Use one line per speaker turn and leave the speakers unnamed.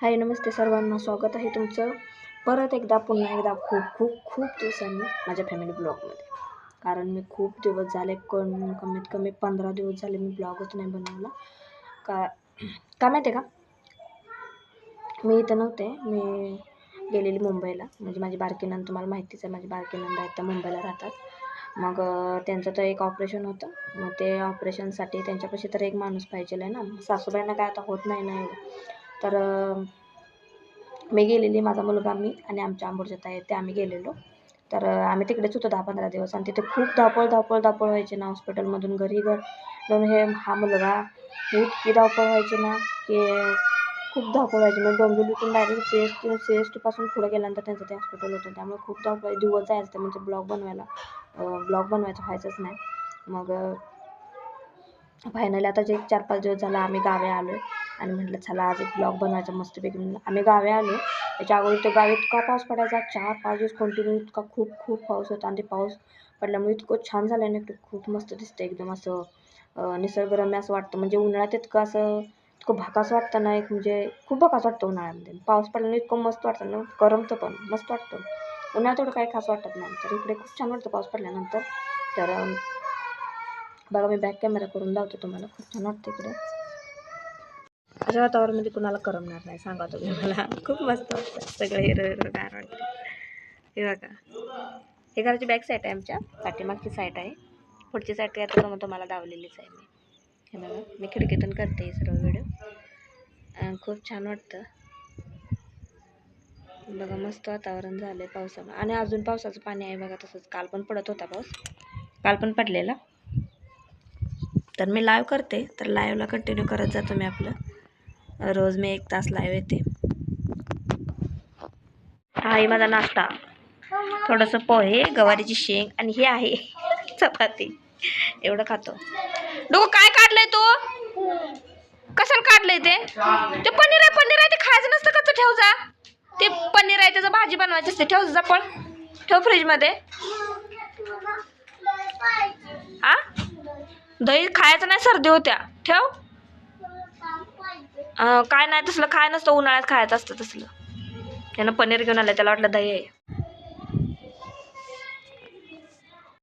हाय नमस्ते सर्वांना. स्वागत आहे तुमचं परत एकदा पुन्हा एकदा खूप खूप खूप दिवसांनी माझ्या फॅमिली ब्लॉगमध्ये कारण मी खूप दिवस झाले कण कमीत कमी पंधरा दिवस झाले मी ब्लॉगच नाही बनवला. का का माहिती आहे का? मी इथं नव्हते मी गेलेली मुंबईला. म्हणजे माझी बारकी नंद तुम्हाला माहितीच आहे माझी बारकी नंद आहेत त्या मुंबईला राहतात. मग त्यांचं तर एक ऑपरेशन होतं. मग ते ऑपरेशनसाठी त्यांच्यापाशी तर एक माणूस पाहिजे आहे ना. सासूबाईंना काय आता होत नाही ना तर मी गेलेली माझा मुलगा मी आणि आमच्या आंबोडच्या ताई ते आम्ही गेलेलो. तर आम्ही तिकडेच होतो दहा पंधरा दिवस आणि तिथे खूप धावपळ धावपळ धावपळ व्हायची ना. हॉस्पिटलमधून घरी घर दोन हे हा मुलगा ही इतकी धावपळ व्हायची ना की खूप धावपळ व्हायची. मग डोंबिवलीतून direct C S T C S टीपासून पुढे गेल्यानंतर त्यांचं ते हॉस्पिटल होतं. त्यामुळे खूप धावपळ दिवस जायचं म्हणजे ब्लॉग बनवायला ब्लॉग बनवायचं व्हायचंच नाही. मग फायनली आता जे चार पाच दिवस झाला आम्ही गावी आलो आणि म्हटलं चला आज एक ब्लॉग बनवायचा मस्तपैकी. म्हणून आम्ही गावे आलो. त्याच्या अगोदर तो गावी इतका पाऊस पडायचा चार पाच दिवस कंटिन्यू इतका खूप खूप पाऊस होता आणि ते पाऊस पडल्यामुळे इतकं छान झालं आहे ना खूप मस्त दिसतं एकदम असं निसर्गरम्य असं वाटतं. म्हणजे उन्हाळ्यात इतकं असं इतकं भाकास वाटतं ना एक म्हणजे खूप भाकास वाटतं उन्हाळ्यामध्ये. पाऊस पडल्याने इतकं मस्त वाटतं ना करमतं पण मस्त वाटतं. उन्हाळ्यात तेवढं काही खास वाटत नाही. तर इकडे खूप छान वाटतं पाऊस पडल्यानंतर. तर बघा मी बॅक कॅमेरा करून लावतो तुम्हाला. खूप छान वाटतं इकडे. अशा वातावरणामध्ये कुणाला करमणार नाही सांगा तुम्ही मला. खूप मस्त वाटतं. सगळं हिरो हिरो गार वाटतं. हे बघा. हे घराची बॅक साईड आहे आमच्या. पाठीमागची साईड आहे. पुढची साईड काय तर मग तुम्हाला दावलेलीच आहे मी. हे बघा. मी खिडकीतून करते हे सर्व व्हिडिओ खूप छान वाटतं. बघा मस्त वातावरण झालं आहे पावसामुळे आणि अजून पावसाचं पाणी आहे बघा तसंच. काल पण पडत होता पाऊस. काल पण पडलेला. तर मी लाईव्ह करते. तर लाईव्हला कंटिन्यू करत जातो मी आपलं. रोज मी एक तास लाईव्ह येते. हा आहे माझा नाश्ता. थोडंसं पोहे गवारीची शेंग आणि हे आहे चपाती. एवढं खातो. डोकं काय काढलंय तू? कशाला काढलंय ते? ते पनीर आहे पनीर आहे ते खायचं नसतं कसं ठेव जा. ते पनीर आहे त्याचं भाजी बनवायची असते. ठेव जा पण. ठेव फ्रीजमध्ये. आ दही खायचं नाही सर्दी होत्या. ठेव. काय नाही तसलं खाय नसतं उन्हाळ्यात खायचं असतं तसलं. त्यानं पनीर घेऊन आलं त्याला वाटलं दही आहे.